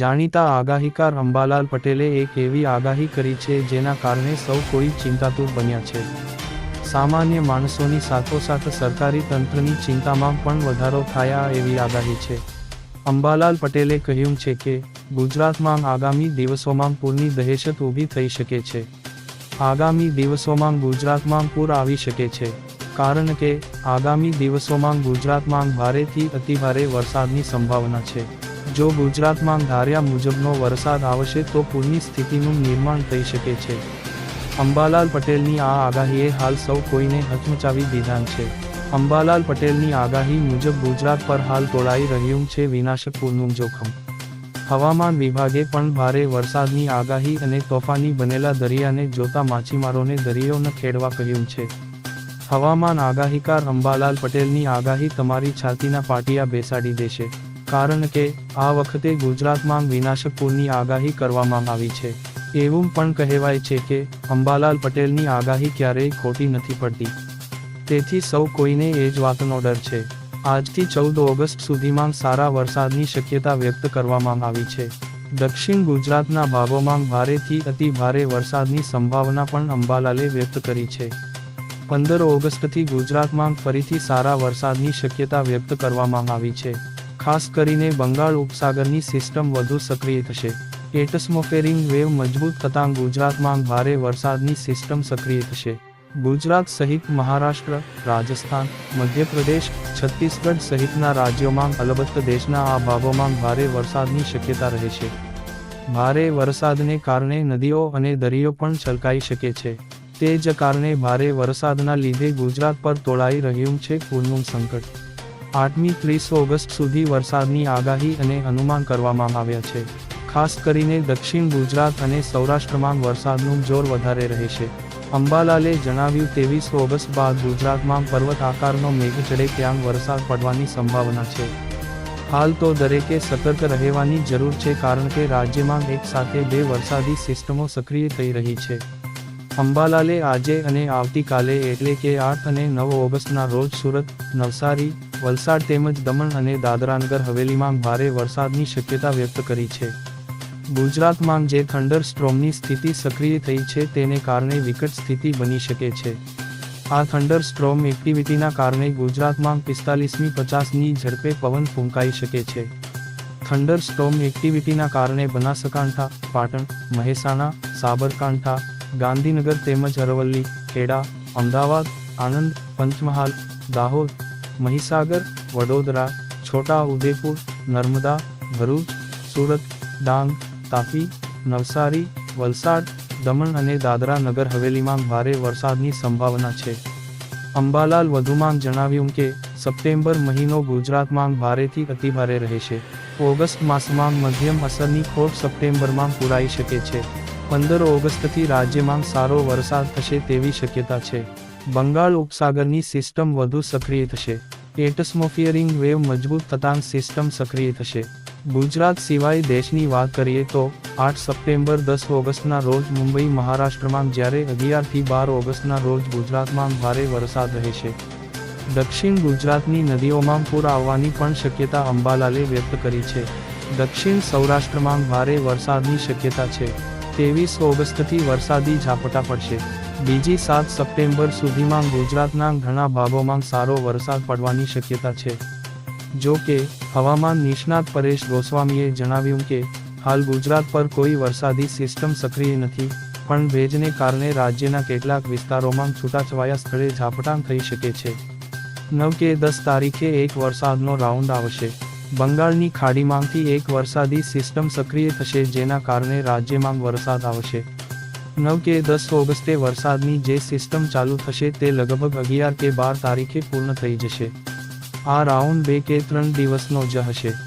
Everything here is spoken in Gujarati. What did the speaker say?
જાણીતા આગાહીકાર અંબાલાલ પટેલે એક એવી આગાહી કરી છે જેના કારણે સૌ કોઈ ચિંતાતુર બન્યા છે. સામાન્ય માણસોની સાથોસાથ સરકારી તંત્રની ચિંતામાં પણ વધારો થયા એવી આગાહી છે. અંબાલાલ પટેલે કહ્યું છે કે, ગુજરાતમાં આગામી દિવસોમાં પૂરની દહેશત ઊભી થઈ શકે છે. આગામી દિવસોમાં ગુજરાતમાં પૂર આવી શકે છે, કારણ કે આગામી દિવસોમાં ગુજરાતમાં ભારેથી અતિભારે વરસાદની સંભાવના છે. જો ગુજરાતમાં ધાર્યા મુજબનો વરસાદ આવશે તો પૂરની સ્થિતિનું નિર્માણ થઈ શકે છે. અંબાલાલ પટેલની આ આગાહીએ હાલ સૌ કોઈને હચમચાવી દીધા છે. અંબાલાલ પટેલની આગાહી મુજબ ગુજરાત પર હાલ તોડાઈ રહ્યું છે વિનાશક પૂરનું જોખમ. હવામાન વિભાગે પણ ભારે વરસાદની આગાહી અને તોફાની બનેલા દરિયાને જોતા માછીમારોને દરિયો ખેડવા કહ્યું છે. હવામાન આગાહીકાર અંબાલાલ પટેલની આગાહી તમારી છાતીના પાટિયા બેસાડી દેશે. કારણ કે, આ વખતે ગુજરાતમાં વિનાશક પૂરની આગાહી કરવામાં આવી છે. એવું પણ કહેવાય છે કે, અંબાલાલ પટેલની આગાહી ક્યારેય ખોટી નથી પડતી. તેથી સૌ કોઈને એ જ વાતનો ડર છે. આજથી ચૌદ ઓગસ્ટ સુધીમાં સારા વરસાદની શક્યતા વ્યક્ત કરવામાં આવી છે. દક્ષિણ ગુજરાતના ભાગોમાં ભારેથી અતિ ભારે વરસાદની સંભાવના પણ અંબાલાલે વ્યક્ત કરી છે. પંદર ઓગસ્ટથી ગુજરાતમાં ફરીથી સારા વરસાદની શક્યતા વ્યક્ત કરવામાં આવી છે. ખાસ કરીને બંગાળ ઉપસાગરની સિસ્ટમ વધુ સક્રિય થશે. એટસ્મોફેરિંગ વેવ મજબૂત થતાં ગુજરાતમાં ભારે વરસાદની સિસ્ટમ સક્રિય થશે. ગુજરાત સહિત મહારાષ્ટ્ર, રાજસ્થાન, મધ્યપ્રદેશ, છત્તીસગઢ સહિતના રાજ્યોમાં અલબત્ત દેશના આ ભાગોમાં ભારે વરસાદની શક્યતા રહે છે. ભારે વરસાદને કારણે નદીઓ અને દરિયો પણ છલકાઈ શકે છે. તે જ કારણે ભારે વરસાદના લીધે ગુજરાત પર તોડાઈ રહ્યું છે પૂરનું સંકટ. આઠમી ત્રીસ ઓગસ્ટ સુધી વરસાદની આગાહી અને અનુમાન કરવામાં આવ્યા છે. ખાસ કરીને દક્ષિણ ગુજરાત અને સૌરાષ્ટ્રમાં વરસાદનું જોર વધારે રહેશે. અંબાલાલે જણાવ્યું, ત્રેવીસ ઓગસ્ટ બાદ ગુજરાતમાં પર્વત આકારનો મેઘ ચડે ત્યાં વરસાદ પડવાની સંભાવના છે. હાલ તો દરેકે સતર્ક રહેવાની જરૂર છે કારણ કે રાજ્યમાં એક સાથે બે વરસાદી સિસ્ટમો સક્રિય થઈ રહી છે. અંબાલાલે આજે અને આવતીકાલે એટલે કે આઠ અને નવ ઓગસ્ટના રોજ સુરત, નવસારી વલસાડ તેમજ દમણ અને દાદરાનગર હવેલીમાં ભારે વરસાદની શક્યતા વ્યક્ત કરી છે. ગુજરાતમાં જે થંડર સ્ટ્રોમની સ્થિતિ સક્રિય થઈ છે તેને કારણે વિકટ સ્થિતિ બની શકે છે. આ થંડર સ્ટ્રોમ એક્ટિવિટીના કારણે ગુજરાતમાં પિસ્તાલીસમી પચાસની ઝડપે પવન ફૂંકાઈ શકે છે. થંડર સ્ટ્રોમ એક્ટિવિટીના કારણે બનાસકાંઠા, પાટણ, મહેસાણા, સાબરકાંઠા, ગાંધીનગર તેમજ અરવલ્લી, ખેડા, અમદાવાદ, આણંદ, પંચમહાલ, દાહોદ મહીસાગર, વડોદરા, છોટા ઉદેપુર, નર્મદા, ભરૂચ, સુરત, ડાંગ, તાપી, નવસારી, વલસાડ, દમણ અને દાદરા નગર હવેલીમાં ભારે વરસાદની સંભાવના છે. અંબાલાલ વધુમાં જણાવ્યું કે, સપ્ટેમ્બર મહિનો ગુજરાતમાં ભારેથી અતિભારે રહેશે. ઓગસ્ટ માસમાં મધ્યમ અસરની ખોટ સપ્ટેમ્બરમાં પૂરાઈ શકે છે. પંદર ઓગસ્ટથી રાજ્યમાં સારો વરસાદ થશે તેવી શક્યતા છે. બંગાળ ઉપસાગરની સિસ્ટમ વધુ સક્રિય થશે. એટસ્મોફિયરિંગ વેવ મજબૂત થતાં સિસ્ટમ સક્રિય થશે. ગુજરાત સિવાય દેશની વાત કરીએ તો, આઠ સપ્ટેમ્બર દસ ઓગસ્ટના રોજ મુંબઈ, મહારાષ્ટ્રમાં જ્યારે અગિયારથી બાર ઓગસ્ટના રોજ ગુજરાતમાં ભારે વરસાદ રહેશે. દક્ષિણ ગુજરાતની નદીઓમાં પૂર આવવાની પણ શક્યતા અંબાલાલે વ્યક્ત કરી છે. દક્ષિણ સૌરાષ્ટ્રમાં ભારે વરસાદની શક્યતા છે. ત્રેવીસ ઓગસ્ટથી વરસાદી ઝાપટા પડશે. બીજી સાત સપ્ટેમ્બર સુધીમાં ગુજરાતના ઘણા ભાગોમાં સારો વરસાદ પડવાની શક્યતા છે. જો કે, હવામાન નિષ્ણાત પરેશ ગોસ્વામીએ જણાવ્યું કે, હાલ ગુજરાત પર કોઈ વરસાદી સિસ્ટમ સક્રિય નથી, પણ ભેજને કારણે રાજ્યના કેટલાક વિસ્તારોમાં છૂટાછવાયા સ્થળે ઝાપટાં થઈ શકે છે. નવ કે દસ તારીખે એક વરસાદનો રાઉન્ડ આવશે. બંગાળની ખાડીમાંથી એક વરસાદી સિસ્ટમ સક્રિય થશે જેના કારણે રાજ્યમાં વરસાદ આવશે. નવ કે દસ ઓગસ્ટે વરસાદની જે સિસ્ટમ ચાલુ થશે તે લગભગ અગિયાર કે બાર તારીખે પૂર્ણ થઈ જશે. આ રાઉન્ડ બે કે ત્રણ દિવસનો જ હશે.